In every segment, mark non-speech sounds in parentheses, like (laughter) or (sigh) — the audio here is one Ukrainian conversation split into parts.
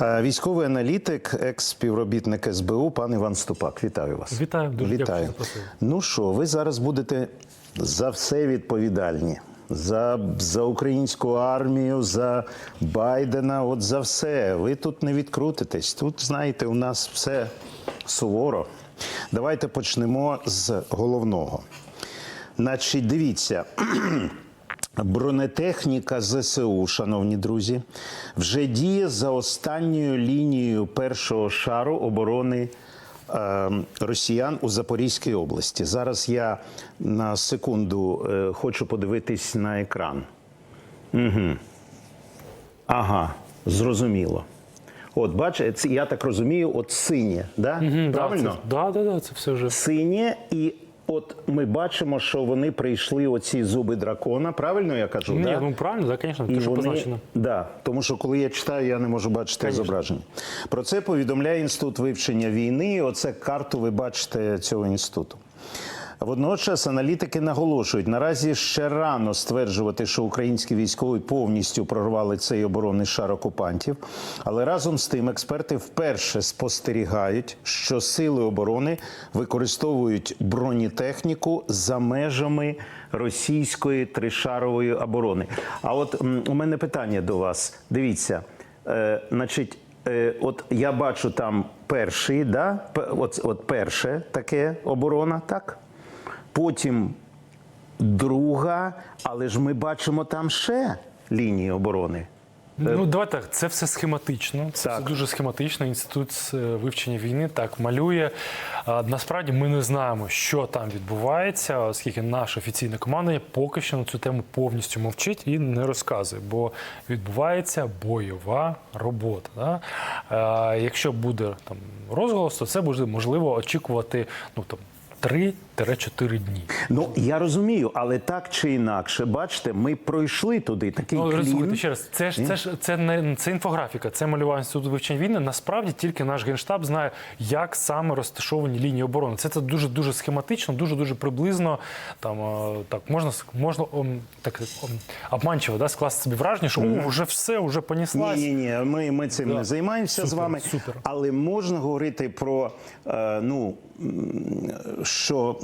Е, Військовий аналітик, екс-співробітник СБУ, пан Іван Ступак. Вітаю вас. Вітаю, дуже дякую, Вітаю. що. Ну що, ви зараз будете за все відповідальні. За, за українську армію, за Байдена, от за все. Ви тут не відкрутитесь. Тут, знаєте, у нас все суворо. Давайте почнемо з головного. Значить, дивіться. (clears throat) Бронетехніка ЗСУ, шановні друзі, вже діє за останньою лінією першого шару оборони е, росіян у Запорізькій області. Зараз я на секунду е, хочу подивитись на екран. Угу. Ага, зрозуміло. От, бачите, я так розумію, от синє, да? правильно? Так, да, да, да, це все вже. синє, і от ми бачимо, що вони прийшли оці зуби дракона. Правильно я кажу? Ні, да? ну правильно, так, звісно, те, що вони, позначено. да, тому що коли я читаю, я не можу бачити зображення. Про це повідомляє інститут вивчення війни. Оце карту ви бачите цього інституту. Водночас аналітики наголошують, наразі ще рано стверджувати, що українські військові повністю прорвали цей оборонний шар окупантів. Але разом з тим експерти вперше спостерігають, що сили оборони використовують бронетехніку за межами російської тришарової оборони. А от у мене питання до вас. Дивіться, е, значить. Е, От я бачу там перший, да? от, от перше таке оборона, так? Потім друга, але ж ми бачимо там ще лінії оборони. Ну, давай так, це все схематично. Це Так. все дуже схематично. Інститут е, вивчення війни так малює. Насправді ми не знаємо, що там відбувається, оскільки наше офіційне командування поки що на цю тему повністю мовчить і не розказує, бо відбувається бойова робота. Да? Якщо буде там розголос, то це буде можливо очікувати ну там 3-4 дні. Ну я розумію, але так чи інакше, бачите, ми пройшли туди такий Ну, клін. ще раз, це ж це ж це не це інфографіка, це малювання інституту вивчення війни. Насправді тільки наш генштаб знає, як саме розташовані лінії оборони. Це це дуже дуже схематично, дуже дуже приблизно. Там е, так можна можна так обманчиво да, скласти собі враження, що о, вже все, вже поніслась. Ні, ні, ні, ми, ми цим Да. не займаємося з вами. супер. Але можна говорити про е, ну що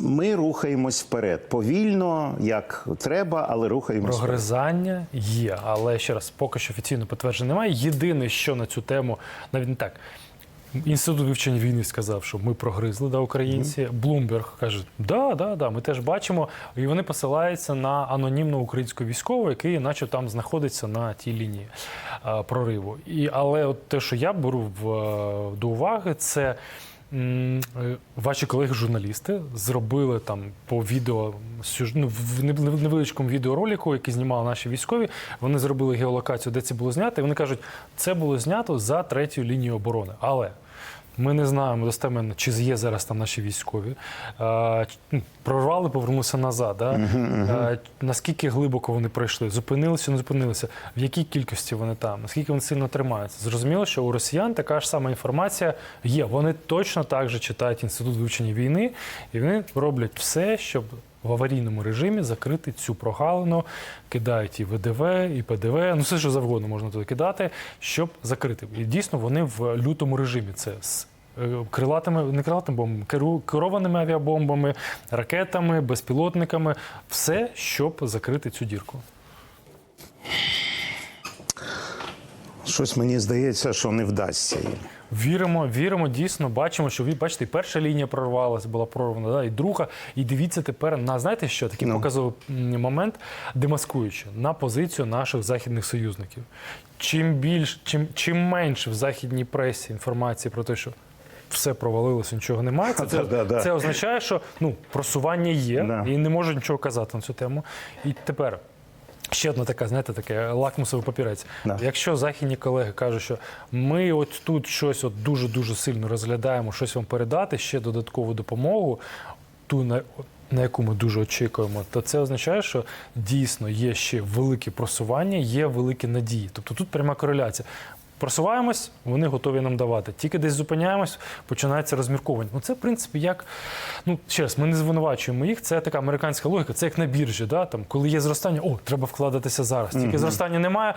ми рухаємось вперед. Повільно, як треба, але рухаємось вперед. Прогризання є, але ще раз, поки що офіційно підтвердження немає. Єдине, що на цю тему, навіть не так. Інститут вивчення війни сказав, що ми прогризли да, українці. Блумберг каже, да, да, да, ми теж бачимо. І вони посилаються на анонімного українського військового, який, наче там знаходиться на тій лінії е, прориву. І, але от те, що я беру в, е, до уваги, це. Е, Ваші колеги-журналісти зробили там по відео ну, в невеличкому відеоролику, який знімали наші військові. Вони зробили геолокацію, де це було знято. І вони кажуть, це було знято за третю лінією оборони. Але ми не знаємо достеменно, чи є зараз там наші військові. Ну, Прорвали, повернулися назад. Да? Е, Наскільки глибоко вони пройшли? Зупинилися, не зупинилися? В якій кількості вони там? Наскільки вони сильно тримаються? Зрозуміло, що у росіян така ж сама інформація є. Вони точно так же читають інститут вивчення війни, і вони роблять все, щоб в аварійному режимі закрити цю прогалину, кидають і ВДВ, і ПДВ, ну все що завгодно можна туди кидати, щоб закрити. І дійсно вони в лютому режимі. Це з е, крилатими, не крилатими бомбами, керованими авіабомбами, ракетами, безпілотниками, все, щоб закрити цю дірку. Щось мені здається, що не вдасться їм. Віримо, віримо, дійсно, бачимо, що ви бачите, і перша лінія прорвалася, була прорвана, да, і друга. І дивіться тепер на знаєте що? Такий Ну. показовий момент, демаскуючи на позицію наших західних союзників. Чим більш, чим, чим менше в західній пресі інформації про те, що все провалилося, нічого немає. Це, (laughs) це, це означає, що ну, просування є Да. і не можуть нічого казати на цю тему. І тепер. Ще одна така, знаєте, таке лакмусовий папірець. Да. Якщо західні колеги кажуть, що ми от тут щось от дуже дуже сильно розглядаємо, щось вам передати, ще додаткову допомогу, ту на, на яку ми дуже очікуємо, то це означає, що дійсно є ще велике просування, є великі надії. Тобто тут пряма кореляція. Просуваємось, вони готові нам давати. Тільки десь зупиняємось, починається розмірковання. Ну це в принципі як ну ще раз, ми не звинувачуємо їх. Це така американська логіка, це як на біржі. Да? Там, коли є зростання, о, треба вкладатися зараз. Тільки зростання немає.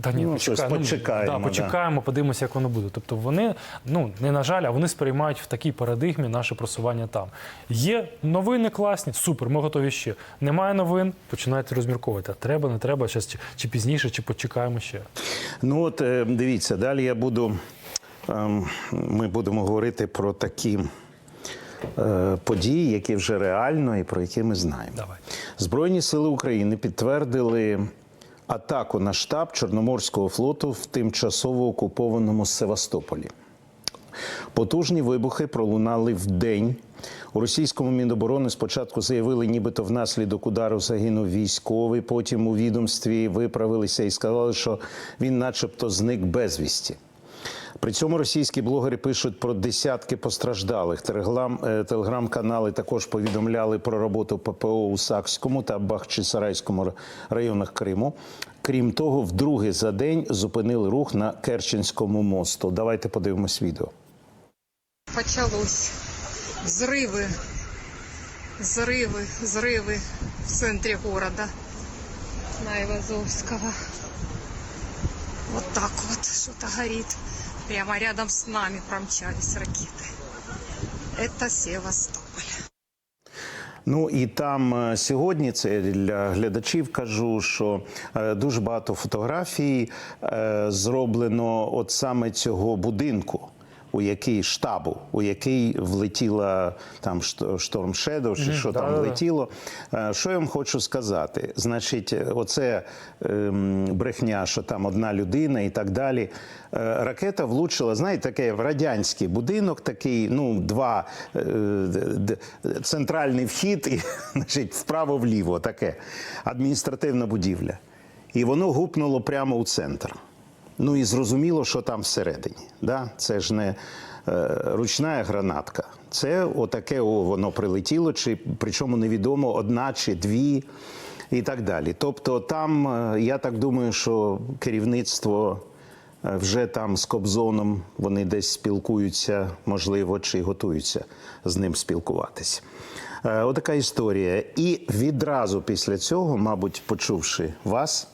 Та ні, Ну, щось почекаємо, почекаємо, да, да. почекаємо, подивимося, як воно буде. Тобто вони, ну не на жаль, а вони сприймають в такій парадигмі наше просування там. Є новини класні, супер, ми готові ще. Немає новин, починайте розмірковувати. А треба, не треба, щас чи, чи пізніше, чи почекаємо ще. Ну от е, дивіться, далі я буду. ем, Ми будемо говорити про такі е, події, які вже реально і про які ми знаємо. Давай. Збройні сили України підтвердили атаку на штаб Чорноморського флоту в тимчасово окупованому Севастополі. Потужні вибухи пролунали в день. У російському міноборони спочатку заявили, нібито внаслідок удару загинув військовий. Потім у відомстві виправилися і сказали, що він, начебто, зник безвісті. При цьому російські блогери пишуть про десятки постраждалих. Телеграм, е, телеграм-канали також повідомляли про роботу ППО у Сакському та Бахчисарайському районах Криму. Крім того, вдруге за день зупинили рух на Керченському мосту. Давайте подивимось відео. почалось. Взрывы, взрывы, взрывы в центре города Наивазовского. Вот так вот что-то горит. Прямо рядом с нами промчались ракеты. Это Севастополь. Ну і там е, сьогодні це для глядачів кажу, що е, дуже багато фотографій е, зроблено от саме цього будинку. У який штабу, у який влетіла там шт- шторм Шедоу, чи що там влетіло. Е, Що я вам хочу сказати? Значить, оце ем, брехня, що там одна людина і так далі. Е, Ракета влучила, знаєте, таке в радянський будинок, такий, ну, два е, центральний вхід і (laughs) значить, вправо-вліво, таке адміністративна будівля. І воно гупнуло прямо у центр. Ну і зрозуміло, що там всередині. Да? Це ж не е, ручна гранатка. Це отаке о, воно прилетіло, чи причому невідомо одна чи дві і так далі. Тобто, там е, я так думаю, що керівництво е, вже там з Кобзоном вони десь спілкуються, можливо, чи готуються з ним спілкуватися. Е, Отака історія. І відразу після цього, мабуть, почувши вас.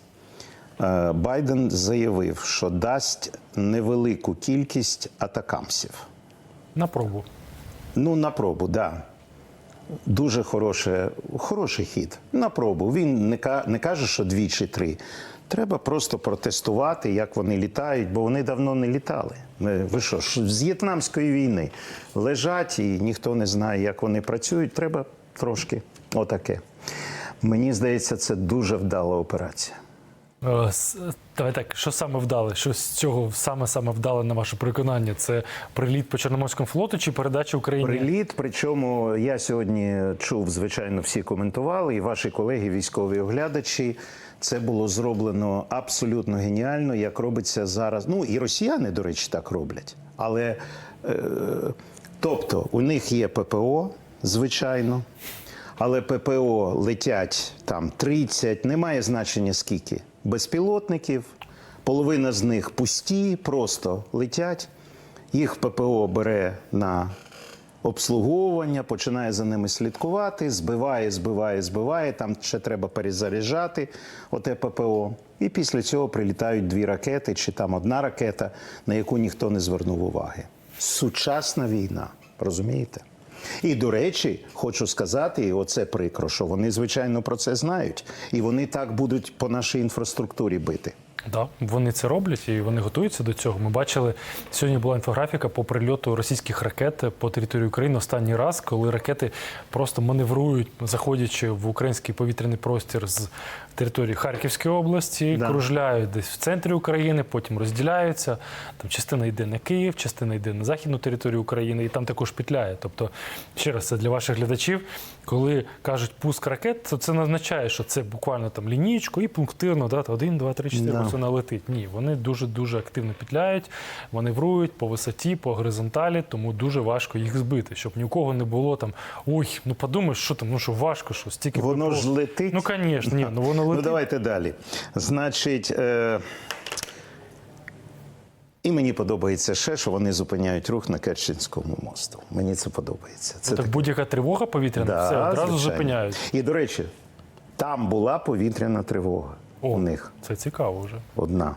Е, Байден заявив, що дасть невелику кількість атакамсів. На пробу. Ну, на пробу, да. Дуже хороше, хороший хід. На пробу. Він не, не каже, що дві чи три. Треба просто протестувати, як вони літають, бо вони давно не літали. Е, Ви що, ж з В'єтнамської війни лежать і ніхто не знає, як вони працюють. Треба трошки отаке. Мені здається, це дуже вдала операція. Е, Давай так, що саме вдале? Що з цього саме саме вдале на ваше переконання? Це приліт по Чорноморському флоту чи передача Україні? Приліт. Причому я сьогодні чув, звичайно, всі коментували, і ваші колеги, військові оглядачі. Це було зроблено абсолютно геніально, як робиться зараз. Ну і росіяни, до речі, так роблять. Але е, тобто у них є ППО, звичайно. Але ППО летять там 30, немає значення скільки безпілотників. Половина з них пусті, просто летять. Їх ППО бере на обслуговування, починає за ними слідкувати, збиває, збиває, збиває. Там ще треба перезаряджати оте ППО. І після цього прилітають дві ракети, чи там одна ракета, на яку ніхто не звернув уваги. Сучасна війна, розумієте? І до речі, хочу сказати, і оце прикро, що вони звичайно про це знають, і вони так будуть по нашій інфраструктурі бити. Да, вони це роблять і вони готуються до цього. Ми бачили сьогодні. Була інфографіка по прильоту російських ракет по території України останній раз, коли ракети просто маневрують, заходячи в український повітряний простір з території Харківської області, да. кружляють десь в центрі України, потім розділяються. Там частина йде на Київ, частина йде на західну територію України, і там також петляє. Тобто, ще раз це для ваших глядачів, коли кажуть пуск ракет, то це не означає, що це буквально там лінійку і пунктирно, да, 1, 2, 3, 4, 5, просто налетить. Ні, вони дуже дуже активно пітляють, маневрують по висоті, по горизонталі, тому дуже важко їх збити, щоб ні у кого не було там ой, ну подумай, що там, ну що важко, що стільки воно припов... ж летить. Ну звісно, ні, ну воно ну, летить. Ну давайте далі. Значить. Е... І мені подобається ще, що вони зупиняють рух на Керченському мосту. Мені це подобається. Це ну, так, так... будь-яка тривога повітряна, да, все одразу звичайно. зупиняють. І до речі, там була повітряна тривога. О, у них це цікаво вже. одна.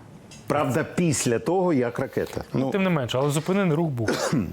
Правда, після того, як ракета. Ну, Тим не менше, але зупинений рух був. (clears throat)